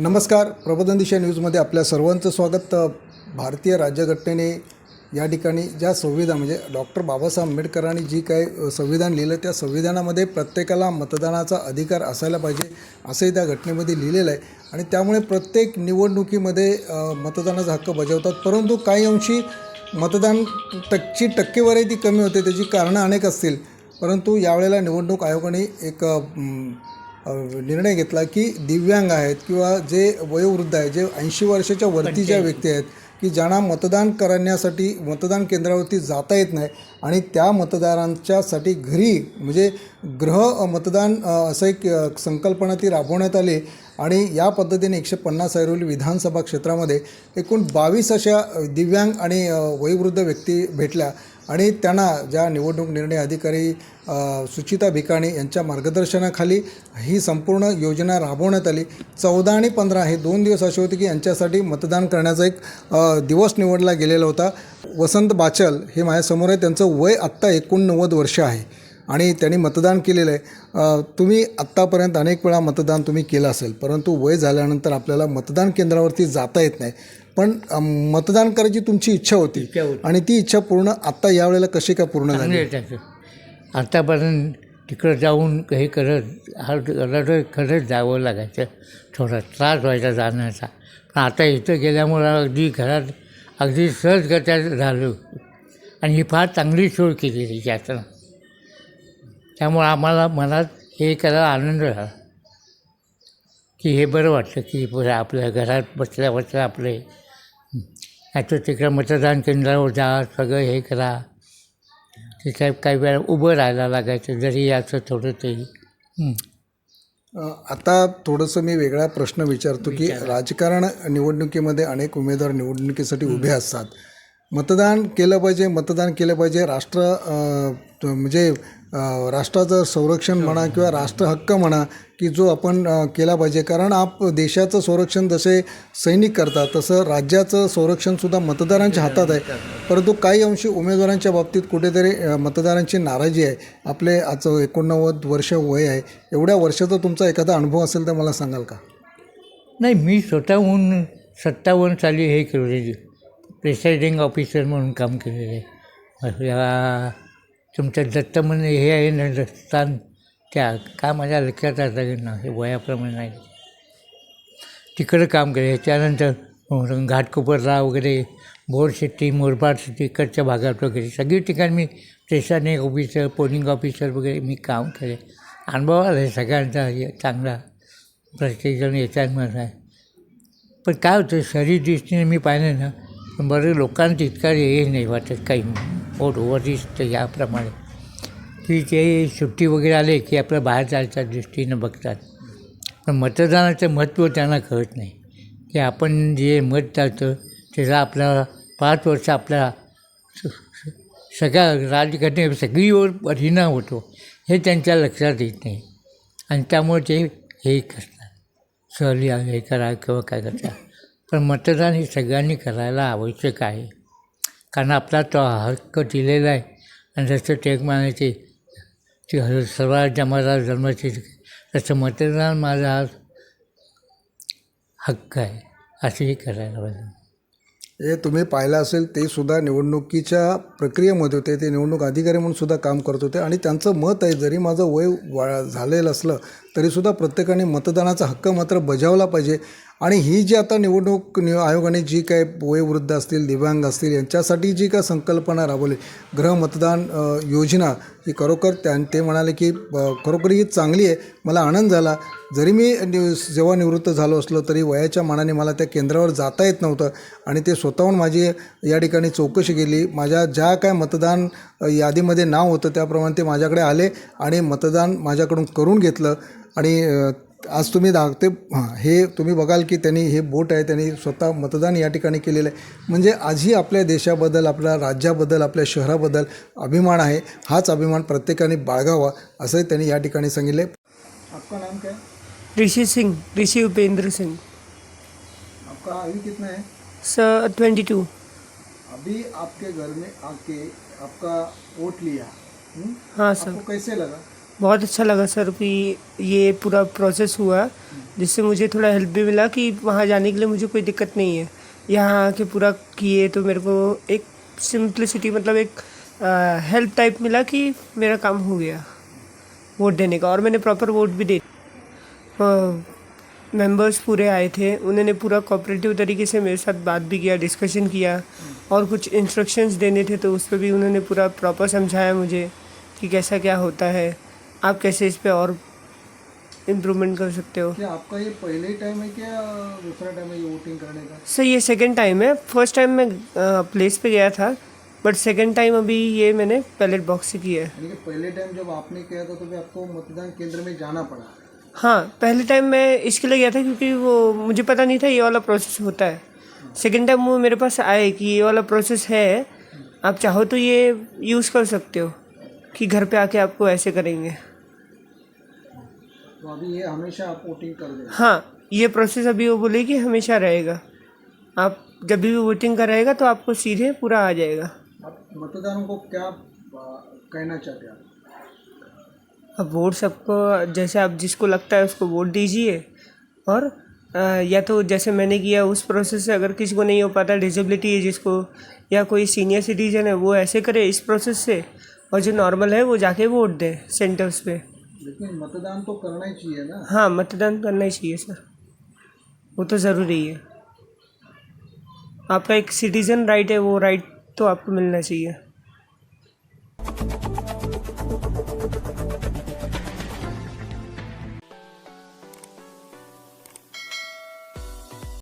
नमस्कार. प्रबोधन दिशा न्यूजमध्ये आपल्या सर्वांचं स्वागत. भारतीय राज्यघटनेने या ठिकाणी ज्या संविधान म्हणजे डॉक्टर बाबासाहेब आंबेडकरांनी जी काय संविधान लिहिलं त्या संविधानामध्ये प्रत्येकाला मतदानाचा अधिकार असायला पाहिजे असंही त्या घटनेमध्ये लिहिलेलं आहे. आणि त्यामुळे प्रत्येक निवडणुकीमध्ये मतदानाचा हक्क बजावतात. परंतु काही अंशी मतदान टक्ची टक्केवारी ती कमी होते त्याची कारणं अनेक असतील. परंतु यावेळेला निवडणूक आयोगाने एक निर्णय घेतला की दिव्यांग आहेत किंवा जे वयोवृद्ध आहेत जे ऐंशी वर्षाच्या वरती ज्या व्यक्ती आहेत की ज्यांना मतदान करण्यासाठी मतदान केंद्रावरती जाता येत नाही आणि त्या मतदारांच्यासाठी घरी म्हणजे गृह मतदान असं एक संकल्पना ती राबवण्यात आली आणि या पद्धतीने एकशे पन्नास ऐरोली विधानसभा क्षेत्रामध्ये एकूण बावीस अशा दिव्यांग आणि वयोवृद्ध व्यक्ती भेटल्या. आणि त्यांना ज्या निवडणूक निर्णय अधिकारी सुचिता भिकाणी यांच्या मार्गदर्शनाखाली ही संपूर्ण योजना राबवण्यात आली. चौदा आणि पंधरा हे दोन दिवस असे होते की यांच्यासाठी मतदान करण्याचा एक दिवस निवडला गेलेला होता. वसंत बाचल हे माझ्यासमोर आहे त्यांचं वय आत्ता एकोणनव्वद वर्ष आहे आणि त्यांनी मतदान केलेलं आहे. तुम्ही आत्तापर्यंत अनेक वेळा मतदान तुम्ही केलं असेल परंतु वय झाल्यानंतर आपल्याला मतदान केंद्रावरती जाता येत नाही. पण मतदान करायची तुमची इच्छा होती. इच्छा होती. आणि ती इच्छा पूर्ण आत्ता यावेळेला कशी काय पूर्ण झाली? चांगलं त्याचं. आतापर्यंत तिकडं जाऊन हे करत हा रडत खरंच जावं लागायचं. थोडा त्रास व्हायचा जाण्याचा. पण आता इथं गेल्यामुळं अगदी घरात अगदी सहजगत्या झालं. आणि ही फार चांगली सोय केलेली शासनानं त्यामुळं आम्हाला मनात हे करायला आनंद झाला. की हे बरं वाटलं की आपल्या घरात बसल्या बसल्या आपले नाहीतर तिकडं मतदान केंद्रावर जा सगळं हे करा. तिथे काही वेळा उभं राहायला लागायचं जरी असं थोडं ते. आता थोडंसं मी वेगळा प्रश्न विचारतो की राजकारण निवडणुकीमध्ये अनेक उमेदवार निवडणुकीसाठी उभे असतात. मतदान केलं पाहिजे मतदान केलं पाहिजे. राष्ट्र म्हणजे राष्ट्राचं संरक्षण म्हणा किंवा राष्ट्रहक्क म्हणा की जो आपण केला पाहिजे. कारण आप देशाचं संरक्षण जसे सैनिक करतात तसं राज्याचं संरक्षणसुद्धा मतदारांच्या हातात आहे. परंतु काही अंशी उमेदवारांच्या बाबतीत कुठेतरी मतदारांची नाराजी आहे. आपले आज एकोणनव्वद वर्ष वय आहे. एवढ्या वर्षाचा तुमचा एखादा अनुभव असेल तर मला सांगाल का? नाही मी स्वतःहून सत्तावन्न साली हे केलेले. प्रिसाइडिंग ऑफिसर म्हणून काम केलेलं आहे. या तुमच्या दत्त हे आहे ना दत्तान त्या का माझ्या लक्षात आता ना हे वयाप्रमाणे नाही. तिकडं काम केलं. त्यानंतर घाटकोपरला वगैरे बोरशेट्टी मोरबाड शेट्टी इकडच्या भागात वगैरे. सगळी ठिकाणी मी प्रेसायडिंग ऑफिसर पोलिंग ऑफिसर वगैरे मी काम केले. अनुभव आला आहे सगळ्यांचा हे चांगला. प्रत्येकजण याच्यामध्ये आहे पण काय होतं शरीर दृष्टीने मी पाहिलं ना बरं लोकांचं इतका हे नाही वाटत काही. ओढ वरिष्ठ याप्रमाणे. की ते सुट्टी वगैरे आले की आपलं बाहेर जायच्या दृष्टीनं बघतात. पण मतदानाचं महत्त्व त्यांना कळत नाही. की आपण जे मत टाकतं त्याचा आपला पाच वर्ष आपल्या सगळ्या राजघटने सगळीवर परिणाम होतो हे त्यांच्या लक्षात येत नाही. आणि त्यामुळे ते हे करतात. सहली हे करा किंवा काय करतात पण मतदान हे सगळ्यांनी करायला आवश्यक आहे. कारण आपला तो हक्क दिलेला आहे. आणि त्याचं टेक मानायची ती ह- सर्वात जमाला जन्माची त्याचं मतदान माझा हा हक्क आहे. असंही करायला पाहिजे. हे तुम्ही पाहिलं असेल ते सुद्धा निवडणुकीच्या प्रक्रियेमध्ये होते. ते निवडणूक अधिकारी म्हणून सुद्धा काम करत होते. आणि त्यांचं मत आहे जरी माझं वय वा झालेलं असलं तरीसुद्धा प्रत्येकाने मतदानाचा हक्क मात्र बजावला पाहिजे. आणि ही जी आता निवडणूक नि आयोगाने जी काय वयोवृद्ध असतील दिव्यांग असतील यांच्यासाठी जी काय संकल्पना राबवली गृहमतदान योजना ही खरोखर त्या ते म्हणाले की खरोखर ही चांगली आहे. मला आनंद झाला. जरी मी जेव्हा निवृत्त झालो असलो तरी वयाच्या मानाने मला त्या केंद्रावर जाता येत नव्हतं आणि ते स्वतःहून माझी या ठिकाणी चौकशी केली. माझ्या ज्या काय मतदान यादीमध्ये नाव होतं त्याप्रमाणे ते माझ्याकडे आले आणि मतदान माझ्याकडून करून घेतलं आणि आज तुम्ही दाखते हां हे तुम्ही बघाल की त्यांनी हे बोट आहे त्यांनी स्वतः मतदान या ठिकाणी केलेलं आहे. म्हणजे आजही आपल्या देशाबद्दल आपल्या राज्याबद्दल आपल्या शहराबद्दल अभिमान आहे. हाच अभिमान प्रत्येकाने बाळगावा असंही त्यांनी या ठिकाणी सांगितलं आहे आपका नाम क्या? है ऋषि सिंह ऋषि उपेंद्र सिंह आपका आयु कितना है? Sir twenty two. अभी आपके घर में आके आपका वोट लिया? हाँ सर. आपको कैसे लगा? बहुत अच्छा लगा सर कि ये पूरा प्रोसेस हुआ, जिससे मुझे थोड़ा हेल्प भी मिला कि वहाँ जाने के लिए मुझे कोई दिक्कत नहीं है। यहाँ आके पूरा किए तो मेरे को एक सिंप्लिसिटी मतलब एक हेल्प टाइप मिला कि मेरा काम हो गया वोट देने का। और मैंने प्रॉपर वोट भी दे मेंबर्स पूरे आए थे। उन्होंने पूरा कोऑपरेटिव तरीके से मेरे साथ बात भी किया डिस्कशन किया और कुछ इंस्ट्रक्शंस देने थे तो उस पर भी उन्होंने पूरा प्रॉपर समझाया मुझे कि कैसा क्या होता है। आप कैसे इस पर और इम्प्रूवमेंट कर सकते हो? क्या आपका ये पहले टाइम है क्या दूसरा टाइम है ये वोटिंग करने का? सर ये सेकेंड टाइम है। फ़र्स्ट टाइम मैं प्लेस पे गया था बट सेकेंड टाइम अभी ये मैंने बैलेट बॉक्स से किया है। यानी कि पहले टाइम जब आपने किया था तो भी आपको मतदान केंद्र में जाना पड़ा। हाँ पहले टाइम मैं इसके लिए गया था क्योंकि वो मुझे पता नहीं था ये वाला प्रोसेस होता है। सेकेंड टाइम वो मेरे पास आए कि ये वाला प्रोसेस है। आप चाहो तो ये यूज़ कर सकते हो कि घर पे आके आपको ऐसे करेंगे। तो अभी ये हमेशा आप वोटिंग कर हाँ। ये प्रोसेस अभी वो बोले कि हमेशा रहेगा। आप जब भी वोटिंग का रहेगा तो आपको सीधे पूरा आ जाएगा। आप मतदारों को क्या कहना चाहते हैं आप? अब वोट सबको जैसे आप जिसको लगता है उसको वोट दीजिए। और अ, या तो जैसे मैंने किया उस प्रोसेस से अगर किसी को नहीं हो पाता डिसेबिलिटी है जिसको या कोई सीनियर सिटीजन है वो ऐसे करे इस प्रोसेस से। और जो नॉर्मल है वो जाके वोट दे सेंटर्स पे। लेकिन मतदान तो करना ही चाहिए ना। हाँ मतदान करना ही चाहिए सर वो तो ज़रूरी है आपका एक सिटीज़न राइट है, वो राइट तो आपको मिलना चाहिए।